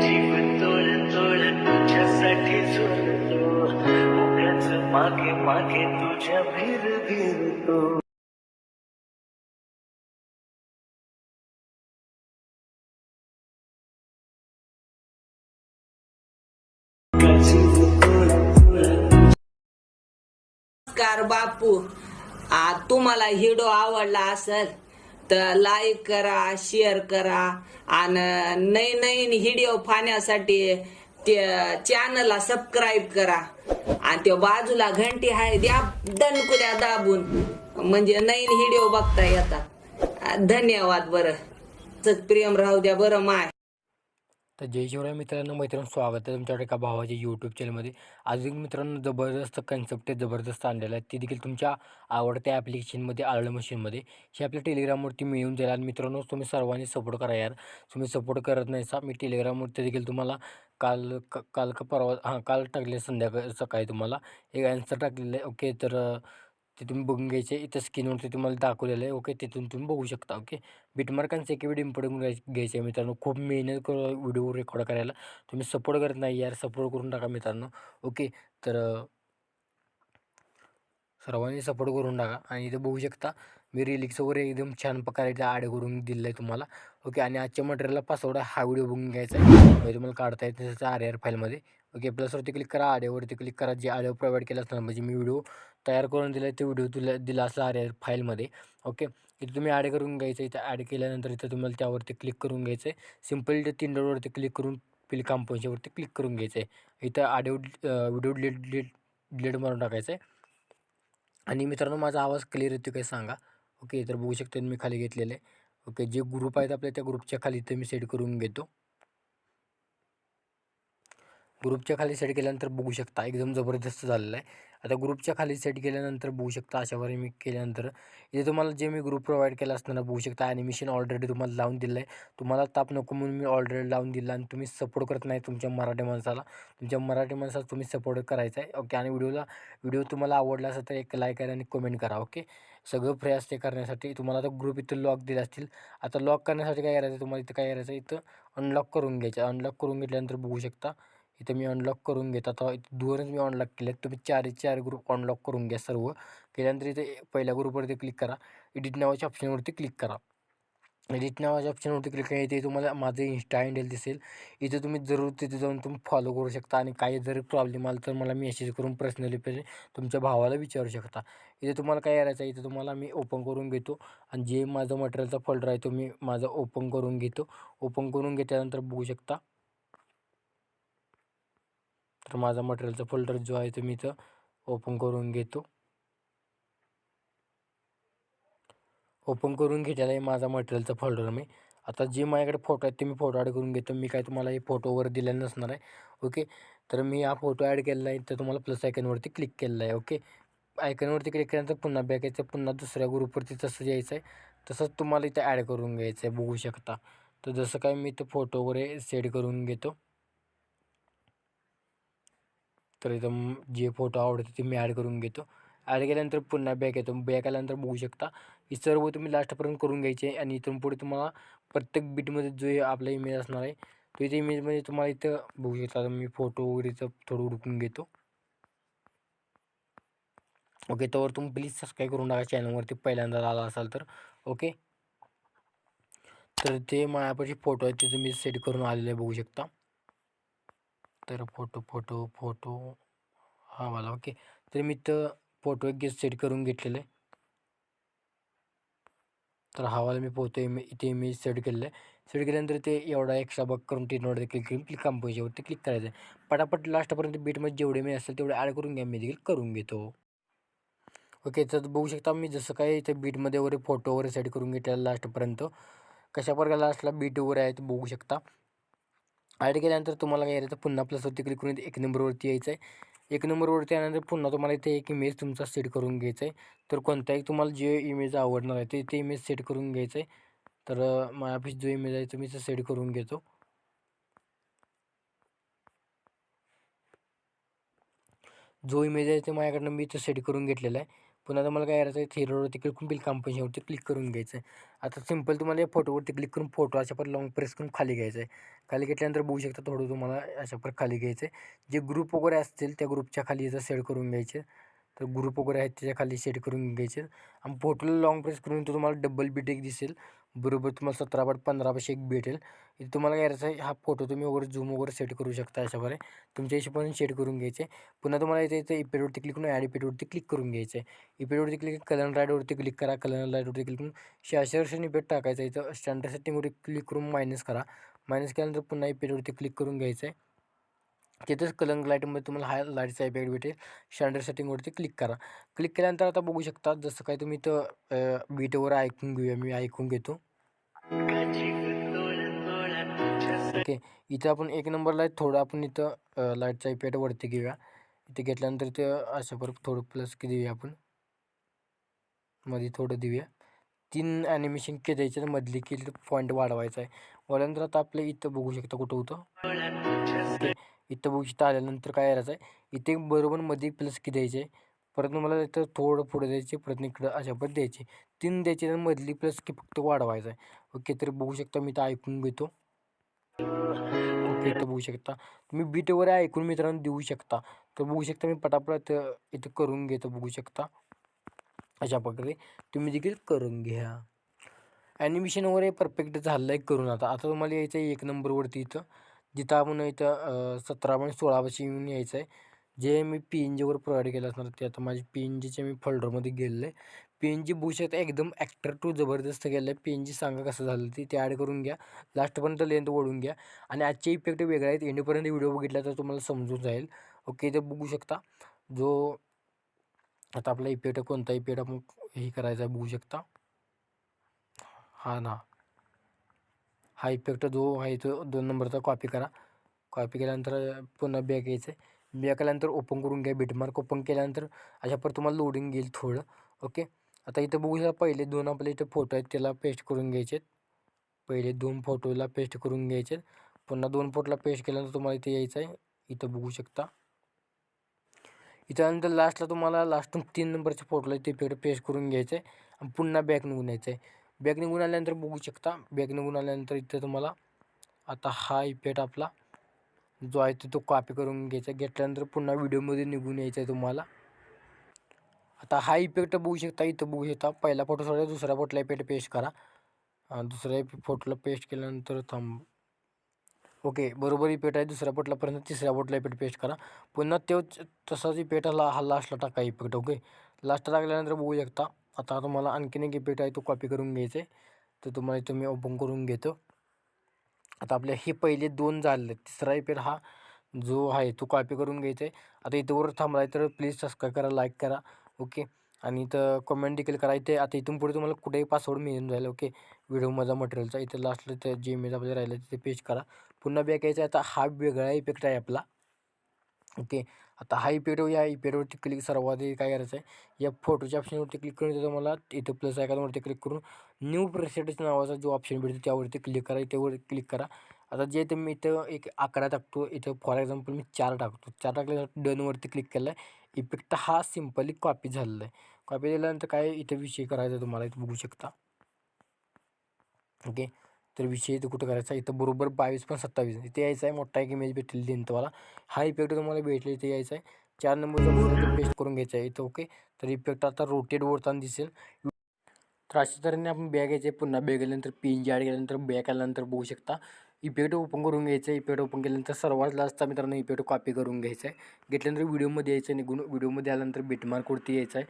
जीव तोळ तोळ तुझ्यासाठी झुलतो उगाच मागे मागे तुझ्या भिर भिरतो नमस्कार बापू. आ तुम्हाला हिडो आवडला असेल. तर लाईक करा शेअर करा आणि नवीन नवीन व्हिडिओ पाहण्यासाठी ते चॅनलला सबस्क्राईब करा. आणि त्या बाजूला घंटी आहे द्या दणकुल्या दाबून. म्हणजे नवीन व्हिडिओ बघता येतात. धन्यवाद बरं. प्रेम राहू द्या बरं माय. तर जय शिवराय मित्रांनो मैत्रिणी स्वागत आहे तुमच्याकडे एका भावाच्या यूट्यूब चॅनलमध्ये अजून मित्रांनो जबरदस्त कन्सेप्ट आहे जबरदस्त आणलेला आहे. ते देखील तुमच्या आवडत्या ॲप्लिकेशनमध्ये आलं मशीनमध्ये हे आपल्या टेलिग्रामवरती मिळून जाईल. आणि मित्रांनो तुम्ही सर्वांनी सपोर्ट करा यार. तुम्ही सपोर्ट करत नाही सा मी टेलिग्रामवरती देखील तुम्हाला काल काल का परवा हां काल टाकले संध्याकाळ सकाळी तुम्हाला एक ॲन्सर टाकलेलं आहे. ओके तर ते तुम्ही बघून घ्यायचे. इथं स्क्रीनवरती तुम्हाला दाखवलेलं आहे. ओके तिथून तुम्ही बघू शकता. ओके बिटमार्कांचे एक व्हिडिओ इम्पॉर्टंट घ्यायचे आहे मित्रांनो. खूप मेहनत करू व्हिडिओ रेकॉर्ड करायला. तुम्ही सपोर्ट करत नाही यार. सपोर्ट करून टाका मित्रांनो. ओके तर सर्वांनी सपोर्ट करून टाका. आणि इथे बघू शकता मी रिलिक्स वगैरे एकदम छान प्रकारे इथे ॲड करून दिलं आहे तुम्हाला. ओके आणि आजच्या मटेरियलला पासवर्ड हा व्हिडिओ बघून घ्यायचा आहे. म्हणजे तुम्हाला काढता येते आर आर फाईलमध्ये ओके प्लसवरती क्लिक करा आडिओवरती क्लिक करा जे आडिओ प्रोव्हाइड केलं असणार म्हणजे मी व्हिडिओ तयार करून दिला आहे ते व्हिडिओ तुला दिला असला आर फाईलमध्ये ओके इथे तुम्ही ॲड करून घ्यायचं इथं ॲड केल्यानंतर इथं तुम्हाला त्यावरती क्लिक करून घ्यायचं आहे सिंपल इथं तीन डॉटवरती क्लिक करून पिल कंपोजवरती क्लिक करून घ्यायचं आहे इथं audio video delete delete delete मारून टाकायचं आहे आणि मित्रांनो माझा आवाज क्लिअर येतो काय सांगा? ओके तर बघू शकता मी खाली घेतलेलं आहे. ओके जे ग्रुप आहेत आपल्या त्या ग्रुपच्या खाली इथं मी सेट करून घेतो. ग्रुपच्या खाली सेट केल्यानंतर बघू शकता. एकदम जबरदस्त झालेलं आहे. आता ग्रुपच्या खाली सेट केल्यानंतर बघू शकता. अशावर मी केल्यानंतर इथे तुम्हाला जे मी ग्रुप प्रोव्हाइड केला असताना बघू शकता. ॲनिमेशन ऑलरेडी तुम्हाला लावून दिलं आहे तुम्हाला ताप नको म्हणून मी ऑलरेडी लावून दिला आणि तुम्ही सपोर्ट करत नाही तुमच्या मराठी माणसाला. तुमच्या मराठी माणसाला तुम्ही सपोर्ट करायचा आहे. ओके आणि व्हिडिओला व्हिडिओ तुम्हाला आवडला असेल तर एक लाईक करा आणि कमेंट करा. ओके सगळं फ्री असते करण्यासाठी. तुम्हाला आता ग्रुप इथं लॉक दिले असतील. आता लॉक करण्यासाठी काय करायचं? तुम्हाला इथं काय करायचं? इथं अनलॉक करून घ्यायचं. अनलॉक करून घेतल्यानंतर बघू शकता. इथं मी अनलॉक करून घेत. आता दोनच मी अनलॉक केले आहेत तुम्ही चार चार ग्रुप अनलॉक करून घ्या सर्व. केल्यानंतर इथे पहिल्या ग्रुपवरती क्लिक करा. एडिट नावाच्या ऑप्शनवरती क्लिक करा. एडिट नावाच्या ऑप्शनवरती क्लिक केलं इथे तुम्हाला माझं इन्स्टा हँडल दिसेल. इथे तुम्ही जरूर तिथे जाऊन तुम्ही फॉलो करू शकता आणि काही जरी प्रॉब्लेम आला तर मला मेसेज करून पर्सनली पहिले तुमच्या भावाला विचारू शकता. इथे तुम्हाला काय करायचं आहे? इथे तुम्हाला मी ओपन करून घेतो. आणि जे माझं मटेरियलचा फोल्डर आहे तो मी माझं ओपन करून घेतो. ओपन करून घेतल्यानंतर बघू शकता. तर माझा मटेरियलचा फोल्डर जो आहे तो मी इथं ओपन करून घेतो. ओपन करून घेतलेला आहे माझा मटेरियलचा फोल्डर मी. आता जे माझ्याकडे फोटो आहेत ते मी फोटो ॲड करून घेतो. मी काय तुम्हाला हे फोटोवर दिलेलं नसणार आहे. ओके तर मी हा फोटो ॲड केलेला आहे. तर तुम्हाला प्लस आयकनवरती क्लिक केलेला आहे. ओके आयकनवरती क्लिक केल्यानंतर पुन्हा बॅक यायचं. पुन्हा दुसऱ्या ग्रुपवरती तसं यायचं आहे. तसंच तुम्हाला इथं ॲड करून घ्यायचं आहे. बघू शकता. तर जसं काय मी इथं फोटो वगैरे सेट करून घेतो. तर इथं जे फोटो आवडते ते मी ॲड करून घेतो. ॲड केल्यानंतर पुन्हा बॅक येतो. बॅक आल्यानंतर बघू शकता हे सर्व तुम्ही लास्टपर्यंत करून घ्यायचे आणि इथून पुढे तुम्हाला प्रत्येक बीटमध्ये जो आपला इमेज असणार आहे तो इथे इमेजमध्ये तुम्हाला इथं बघू शकता. मी फोटो वगैरेचं थोडं उडकून घेतो. ओके तर तुम्ही प्लीज सबस्क्राईब करून टाका. चॅनलवरती पहिल्यांदा आला असाल तर. ओके तर ते माझ्यापाशी फोटो आहेत ते तुम्ही सेट करून आलेले बघू शकता. तर फोटो फोटो फोटो हा वाला ओके. तर मी तर फोटो एक सेट करून घेतलेलं. आहे तर हा वाला मी पोहतो इमे इथे इमेज सेट केलेलं. आहे सेट केल्यानंतर ते एवढा एक्स्ट्रा बग करून टेनवर क्लिक करून क्लिक कंपोजवरती क्लिक करायचं. आहे पटापट लास्टपर्यंत बीटमध्ये जेवढे मी असेल तेवढे ॲड करून घ्या मी देखील करून घेतो. ओके तर बघू शकता मी जसं काय इथे बीटमध्ये वगैरे फोटो वगैरे सेट करून घेतलेला लास्टपर्यंत कशा प्रकारे लास्टला बीट वगैरे आहे ते बघू शकता. ॲड केल्यानंतर तुम्हाला काय करायचं? पुन्हा प्लसवरती क्लिक करून एक नंबरवरती यायचं आहे एक नंबरवरती आल्यानंतर पुन्हा तुम्हाला इथे एक इमेज तुमचा सेट करून घ्यायचा आहे तर कोणताही तुम्हाला जे इमेज आवडणार आहे ते ते इमेज सेट करून घ्यायचं आहे तर अं, जो इमेज आहे तो मी तो सेट करून घेतो. जो इमेज आहे ते माझ्याकडनं मी इथं सेट करून घेतलेला आहे. पुन्हा तुम्हाला काय करायचं आहे थेरोवरती क्लिक करून बिल कंपनीवरती क्लिक करून घ्यायचं आहे आता सिंपल तुम्हाला या फोटोवरती क्लिक करून फोटो अशा पर लॉंग प्रेस करून खाली घ्यायचं आहे खाली घेतल्यानंतर बघू शकता थोडं तुम्हाला अशा पर खाली घ्यायचं आहे जे ग्रुप वगैरे असतील त्या ग्रुपच्या खाली याचं सेट करून घ्यायचे. तर ग्रुप वगैरे आहेत त्याच्याखाली सेट करून घ्यायचे. आणि फोटोला लॉंग प्रेस करून तो तुम्हाला डबल बीट एक दिसेल. बरोबर तुम्हाला सतरा बाय पंधरा पाचशे एक भेटेल. इथे तुम्हाला काय करायचं आहे हा फोटो तुम्ही वगैरे झूम वगैरे सेट करू शकता अशाप्रकारे तुमच्या हिशोबाने सेट करून घ्यायचे. पुन्हा तुम्हाला इथे इथे इपेडवरती क्लिक करून ॲड इपेडवरती क्लिक करून घ्यायचं. आहे इपेडवरती क्लिक कलर राईडवरती क्लिक करा. कलर राईडवरती क्लिक करून शहाशे इपेड टाकायचं इथं स्टँडर्ड सेटिंगवरती क्लिक करून मायनस करा. मायनस केल्यानंतर पुन्हा इपेडवरती क्लिक करून घ्यायचं आहे. तिथंच कलंग लाईटमध्ये तुम्हाला हा लाईटचा इफेक्ट भेटेल. स्टँडर्ड सेटिंगवरती क्लिक करा. क्लिक केल्यानंतर आता बघू शकता जसं काय तुम्ही इथं बीटवर ऐकून घेऊया. मी ऐकून घेतो. ओके इथं आपण एक नंबरला आहे. थोडं आपण इथं लाईटचा इफेक्ट वरती घेऊया. इथे घेतल्यानंतर इथं अशा बरोबर थोडं प्लस की देऊया आपण. मध्ये थोडं देऊया. तीन ॲनिमेशन के द्यायचे मधली की पॉईंट वाढवायचा आहे. वाढल्यानंतर आता आपल्या इथं बघू शकता कुठं होतं. इथं बघू इथं आल्यानंतर काय करायचं आहे इथे बरोबर मध्ये प्लस की द्यायचे परत मला इथं थोडं पुढे द्यायचे परत इकडं अशा पण द्यायचे. तीन द्यायचे आणि मधली प्लस की फक्त वाढवायचं आहे ओके तर बघू शकता मी तर ऐकून घेतो. ओके इथं बघू शकता. तुम्ही बीट वगैरे ऐकून मित्रांनो देऊ शकता. तर बघू शकता मी पटापट इथं इथं करून घेतो बघू शकता. अशा प्रकारे तुम्ही देखील करून घ्या. ॲनिमेशन वगैरे परफेक्ट झालं आहे करून आता. आता तुम्हाला यायचं आहे एक नंबरवरती इथं. जिथं आपण इथं सतरा पॉईंट सोळापाशी येऊन यायचं आहे जे मी पी एन जीवर प्रोव्हाइड केलं असणार ते आता माझी पी एन जीच्या मी फोल्डरमध्ये गेलेलं. आहे पी एन जी बुश शकता एकदम ॲक्टर टू जबरदस्त गेलं आहे पी एन जी सांगा कसं झालं ते ते ॲड करून घ्या. लास्टपर्यंत लेंथ ओढून घ्या. आणि आजचे इफेक्ट वेगळे आहेत. एंडपर्यंत व्हिडिओ बघितला तर तुम्हाला समजून जाईल. ओके ते बघू शकता. जो आता आपला इफेक्ट कोणता इफेक्ट आपण हे करायचा आहे बघू शकता. हा ना. हा इफेक्ट जो आहे तो दोन नंबरचा कॉपी करा. कॉपी केल्यानंतर पुन्हा बॅक यायचं आहे बॅक आल्यानंतर ओपन करून घ्या. बिटमार्क ओपन केल्यानंतर अशा पर तुम्हाला लोडिंग येईल थोडं. ओके आता इथं बघू शकता पहिले दोन आपले इथे फोटो आहेत. त्याला पेस्ट करून घ्यायचे आहेत पहिले दोन फोटोला पेस्ट करून घ्यायचे आहेत पुन्हा दोन फोटोला पेस्ट केल्यानंतर तुम्हाला इथे यायचं आहे इथं बघू शकता. इथं लास्टला तुम्हाला लास्टून तीन नंबरच्या फोटोला इथे पेस्ट करून घ्यायचं आहे आणि पुन्हा बॅक निघून यायचं आहे बॅक निघून आल्यानंतर बघू शकता. बॅग निघून आल्यानंतर इथं तुम्हाला आता हा इफेक्ट आपला जो आहे तो तो कॉपी करून घ्यायचा. घेतल्यानंतर पुन्हा व्हिडिओमध्ये निघून यायचं आहे तुम्हाला. आता हा इफेक्ट बघू शकता. इथं बघू शकता. पहिला फोटो सोडा दुसऱ्या फोटोला इफेक्ट पेस्ट करा. दुसऱ्या फोटोला पेस्ट केल्यानंतर थांब. ओके बरोबर इफेक्ट आहे. दुसऱ्या फोटोलापर्यंत तिसऱ्या फोटोला इफेक्ट पेस्ट करा. पुन्हा तो तसाच इफेक्ट हा लास्टला टाका इफेक्ट ओके लास्टला टाकल्यानंतर बघू शकता. आता तुम्हाला आणखीन एक इफेक्ट आहे तो कॉपी करून घ्यायचा आहे तर तुम्हाला तुम्ही ओपन करून घेतो. आता आपले हे पहिले दोन झाले तिसरा इफेक्ट हा जो आहे तो कॉपी करून घ्यायचा आहे आता इथं वर तर प्लीज सबस्क्राईब करा लाईक करा. ओके आणि इथं कमेंट देखील करा. इथे आता इथून पुढे तुम्हाला कुठेही पासवर्ड मिळून जाईल ओके व्हिडिओमधला मटेरियलचा इथे लास्टला ते जे इमेज आपल्याला राहिलं तिथे पेस्ट करा. पुन्हा बॅक यायचा आता हा वेगळा इफेक्ट आहे आपला. ओके आता हा इफेक्ट या इफेक्टवरती क्लिक सर्वाधिक काय करायचं आहे या फोटोच्या ऑप्शनवरती क्लिक करून त्याचं मला इथं प्लस आयकॉनवरती क्लिक करून न्यू प्रेसेटच नावाचा जो ऑप्शन भेटतो त्यावरती क्लिक करा इथेवर क्लिक करा. आता जे ते मी इथं एक आकडा टाकतो इथं फॉर एक्झाम्पल मी चार टाकतो. चार टाकल्यानंतर डनवरती क्लिक केलं आहे इफेक्ट हा सिम्पली कॉपी झालेला आहे कॉपी झाल्यानंतर काय इथं विषय करायचा तुम्हाला इथं बघू शकता. ओके तर विषय इथं कुठं करायचा? इथं बरोबर बावीस पण सत्तावीस. इथे यायचं आहे मोठा एक इमेज भेटेल देईन तुम्हाला हा इफेक्ट तुम्हाला भेटला इथे यायचा आहे. चार नंबरचा पेस्ट करून घ्यायचा आहे इथं ओके तर इफेक्ट आता रोटेट वरताना दिसेल. तर अशा तऱ्हेने आपण बॅग घ्यायचे पुन्हा बॅग गेल्यानंतर पिन आड केल्यानंतर बॅग आल्यानंतर बघू शकता. इपेट ओपन करून घ्यायचं आहे. इपेट ओपन केल्यानंतर सर्वात लास्टचा मित्रांनो इपेट कॉपी करून घ्यायचं आहे. घेतल्यानंतर व्हिडिओमध्ये यायचं आहे निघून. व्हिडिओमध्ये आल्यानंतर बेटमार्कवरती यायचं आहे.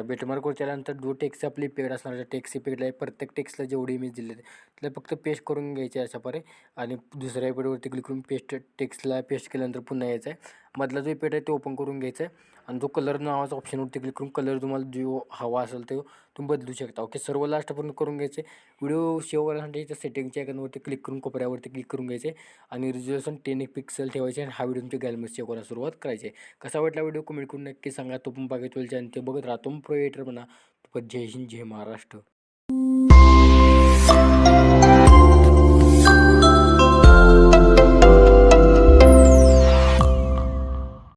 बेटमार्कवर आल्यानंतर जो टेक्स आपली पेड असणार आहे टेक्स्ट इफेक्टला आहे प्रत्येक टेक्स्टला जेवढे इमेज दिले त्याला फक्त पेस्ट करून घ्यायचे आहे आणि दुसऱ्या पेडवरती क्लिक करून पेस्ट टेक्स्टला पेस्ट केल्यानंतर पुन्हा यायचं आहे. मधला जो पेड आहे तो ओपन करून घ्यायचा आहे. आणि जो कलर नावाचा ऑप्शनवरती क्लिक करून कलर तुम्हाला जो हवा असेल तो तुम्ही बदलू शकता. ओके सर्व लास्टपर्यंत करून घ्यायचे. व्हिडिओ सेव्ह करण्यासाठी त्या सेटिंगच्या आयकॉनवरती क्लिक करून कोपऱ्यावरती क्लिक करून घ्यायचे. आणि रिझोल्युशन टेन एक पिक्सल ठेवायचे आणि हा व्हिडिओ तुमच्या गॅलरीमध्ये सेव्ह करायला सुरुवात करायची कसा वाटला व्हिडिओ कमेंट करून नक्की सांगा. तो पण बघायचं आणि ते बघत राहतो प्रोएटर म्हणा जय हिंद जय महाराष्ट्र.